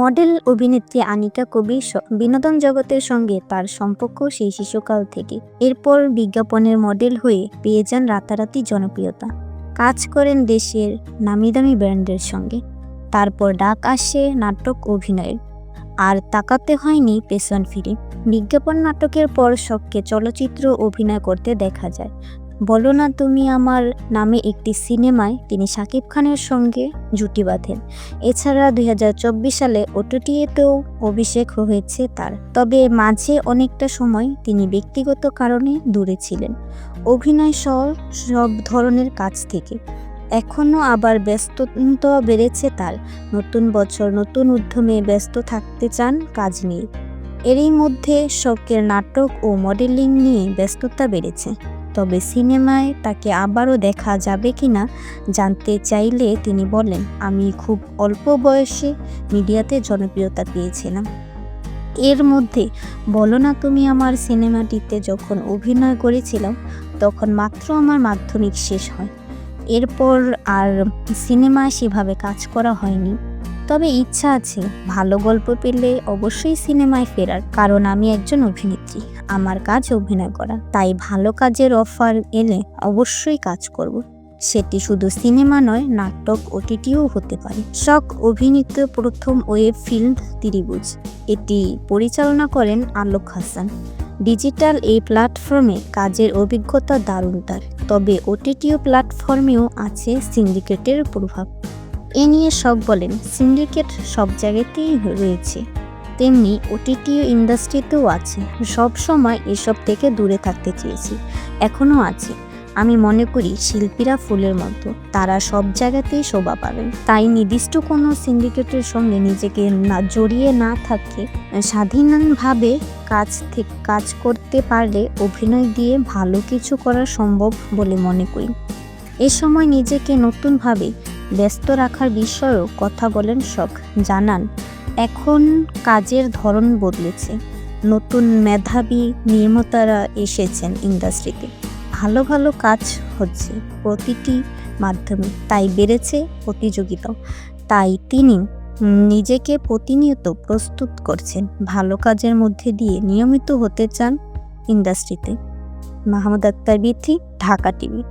Model অভিনেত্রী আনিকা কবির বিনোদন জগতের সঙ্গে তার সম্পর্ক সেই শিশুকাল থেকে। এরপর বিজ্ঞাপনের মডেল হয়ে পেয়ে যান রাতারাতি জনপ্রিয়তা। কাজ করেন দেশের নামিদামি ব্র্যান্ডের সঙ্গে। তারপর ডাক আসে নাটক অভিনয়ের। আর তাকাতে হয়নি পেছন ফিরে। বিজ্ঞাপন নাটকের পর শখকে চলচ্চিত্র অভিনয় করতে দেখা যায়। বলো না তুমি আমার নামে একটি সিনেমায় তিনি শাকিব খানের সঙ্গে জুটি বাঁধেন। এছাড়া দুই হাজার চব্বিশ সালে ওটিটিতেও অভিষেক হয়েছে তার। তবে মাঝে অনেকটা সময় তিনি ব্যক্তিগত কারণে দূরে ছিলেন। অভিনয় সহ সব ধরনের কাজ থেকে। এখনও আবার ব্যস্ততা বেড়েছে তার। নতুন বছর, নতুন উদ্যমে ব্যস্ত থাকতে চান কাজ নিয়ে। এরই মধ্যে শখের নাটক ও মডেলিং নিয়ে ব্যস্ততা বেড়েছে। তবে সিনেমায় তাকে আবারও দেখা যাবে কি না জানতে চাইলে তিনি বলেন, আমি খুব অল্প বয়সে মিডিয়াতে জনপ্রিয়তা পেয়েছিলাম। এর মধ্যে বলো না তুমি আমার সিনেমাটিতে যখন অভিনয় করেছিলাম, তখন মাত্র আমার মাধ্যমিক শেষ হয়। এরপর আর সিনেমায় সেভাবে কাজ করা হয়নি। তবে ইচ্ছা আছে ভালো গল্প পেলে অবশ্যই সিনেমায় ফেরার, কারণ আমি একজন অভিনেত্রী। আমার কাজ অভিনয় করা, তাই ভালো কাজের অফার এলে অবশ্যই কাজ করব। সেটি শুধু সিনেমা নয়, নাটক, ওটিটিও হতে পারে। শখ অভিনীত প্রথম ওয়েব ফিল্ম ত্রিভুজ। এটি পরিচালনা করেন আলোক হাসান। ডিজিটাল এই প্ল্যাটফর্মে কাজের অভিজ্ঞতা দারুণ তার, তবে ওটিটিও প্ল্যাটফর্মেও আছে সিন্ডিকেটের প্রভাব। এ নিয়ে শখ বলেন, সিন্ডিকেট সব জায়গাতেই রয়েছে। তেমনি ওটিটি ইন্ডাস্ট্রিতেও আছে। সব সময় এসব থেকে দূরে থাকতে চেয়েছি। এখনও আছে। আমি মনে করি শিল্পীরা ফুলের মতো। তারা সব জায়গাতেই শোভা পাবেন। তাই নির্দিষ্ট কোনো সিন্ডিকেটের সঙ্গে নিজেকে না জড়িয়ে না থাকে, স্বাধীনভাবে কাজ থেকে কাজ করতে পারলে অভিনয় দিয়ে ভালো কিছু করা সম্ভব বলে মনে করি। এ সময় নিজেকে নতুনভাবে ব্যস্ত রাখার বিষয়েও কথা বলেন শখ। জানান, এখন কাজের ধরন বদলেছে। নতুন মেধাবী নির্মাতারা এসেছেন ইন্ডাস্ট্রিতে। ভালো ভালো কাজ হচ্ছে প্রতিটি মাধ্যমে। তাই বেড়েছে প্রতিযোগিতাও। তাই তিনি নিজেকে প্রতিনিয়ত প্রস্তুত করছেন। ভালো কাজের মধ্যে দিয়ে নিয়মিত হতে চান ইন্ডাস্ট্রিতে। মাহমুদ আক্তার বিথি, ঢাকা টিভি।